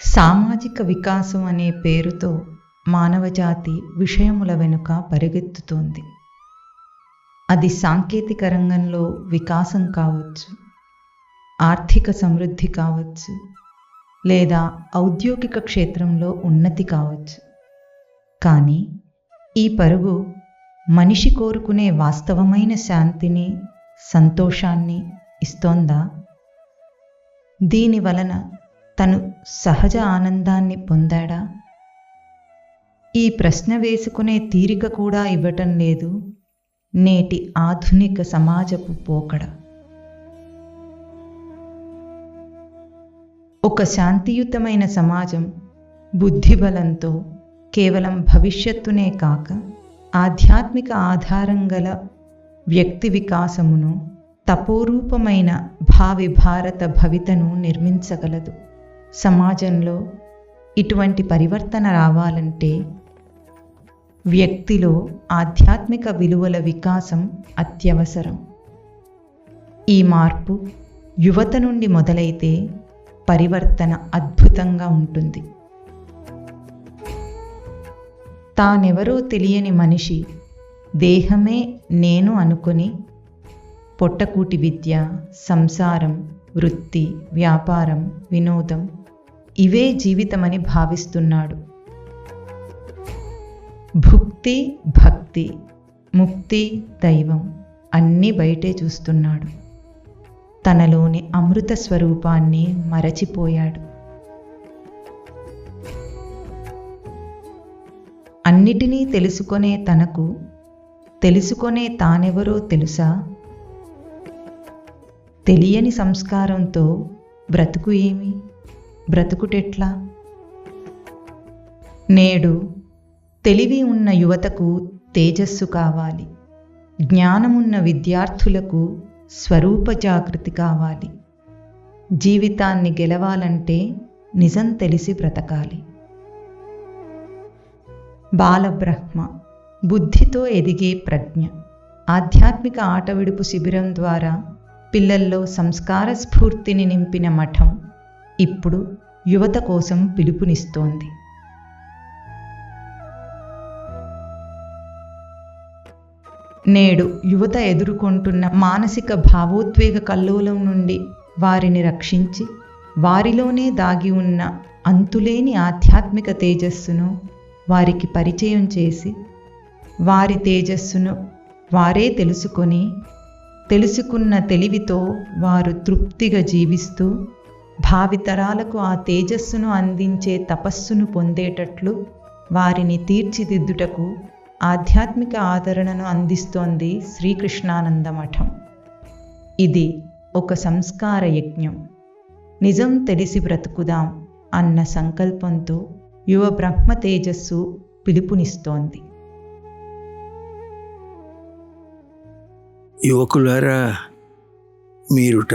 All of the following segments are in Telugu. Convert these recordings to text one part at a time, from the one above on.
సామాజిక వికాసం అనే పేరుతో మానవజాతి విషయముల వెనుక పరిగెత్తుతోంది. అది సాంకేతిక రంగంలో వికాసం కావచ్చు ఆర్థిక సమృద్ధి కావచ్చు లేదా ఔద్యోగిక క్షేత్రంలో ఉన్నతి కావచ్చు. కానీ ఈ పరుగు మనిషి కోరుకునే వాస్తవమైన శాంతిని సంతోషాన్ని ఇస్తోందా? దీని వలన తను సహజ ఆనందాన్ని పొందాడా? ఈ ప్రశ్న వేసుకునే తీరిక కూడా ఇవ్వటం లేదు. నేటి ఆధునిక సమాజపు పోకడ. ఒక శాంతియుతమైన సమాజం బుద్ధిబలంతో కేవలం భవిష్యత్తునే కాక ఆధ్యాత్మిక ఆధారం గల వ్యక్తి వికాసమును తపోరూపమైన భావి భారత భవితను నిర్మించగలదు. సమాజంలో ఇటువంటి పరివర్తన రావాలంటే వ్యక్తిలో ఆధ్యాత్మిక విలువల వికాసం అత్యవసరం. ఈ మార్పు యువత నుండి మొదలైతే పరివర్తన అద్భుతంగా ఉంటుంది. తానెవరో తెలియని మనిషి దేహమే నేను అనుకొని పొట్టకూటి విద్య సంసారం వృత్తి వ్యాపారం వినోదం ఇవే జీవితమని భావిస్తున్నాడు. భుక్తి భక్తి ముక్తి దైవం అన్నీ బయటే చూస్తున్నాడు. తనలోని అమృత స్వరూపాన్ని మరచిపోయాడు. అన్నిటినీ తెలుసుకొనే తనకు తెలుసుకొనే తానెవరో తెలుసా? తెలియని సంస్కారంతో బ్రతుకు ఏమి? బ్రతుకుటెట్లా? నేడు తెలివి ఉన్న యువతకు తేజస్సు కావాలి. జ్ఞానమున్న విద్యార్థులకు స్వరూప జాగృతి కావాలి. జీవితాన్ని గెలవాలంటే నిజం తెలిసి బ్రతకాలి. బాలబ్రహ్మ బుద్ధితో ఎదిగే ప్రజ్ఞ. ఆధ్యాత్మిక ఆటవిడుపు శిబిరం ద్వారా పిల్లల్లో సంస్కార స్ఫూర్తిని నింపిన మఠం ఇప్పుడు యువత కోసం పిలుపునిస్తోంది. నేడు యువత ఎదుర్కొంటున్న మానసిక భావోద్వేగ కల్లోలం నుండి వారిని రక్షించి వారిలోనే దాగి ఉన్న అంతులేని ఆధ్యాత్మిక తేజస్సును వారికి పరిచయం చేసి వారి తేజస్సును వారే తెలుసుకొని తెలుసుకున్న తెలివితో వారు తృప్తిగా జీవిస్తూ భావితరాలకు ఆ తేజస్సును అందించే తపస్సును పొందేటట్లు వారిని తీర్చిదిద్దుటకు ఆధ్యాత్మిక ఆదరణను అందిస్తోంది శ్రీకృష్ణానంద మఠం. ఇది ఒక సంస్కార యజ్ఞం. నిజం తెలిసి బ్రతుకుదాం అన్న సంకల్పంతో యువ బ్రహ్మ తేజస్సు పిలుపునిస్తోంది. యువకులారా మీరుట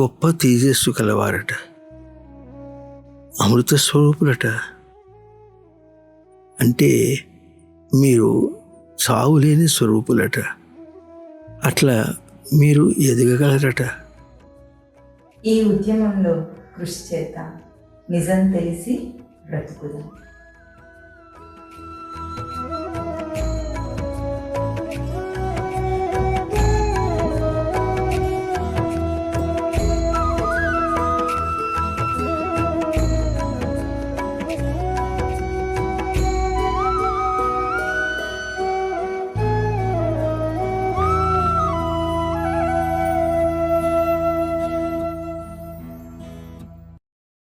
గొప్ప తేజస్సు కలవారట. అమృత స్వరూపులట. అంటే మీరు చావులేని స్వరూపులట. అట్లా మీరు ఎదగగలరట. ఈ ఉద్యమంలో కృషి చేత నిజం తెలిసి బ్రతుకుదాం.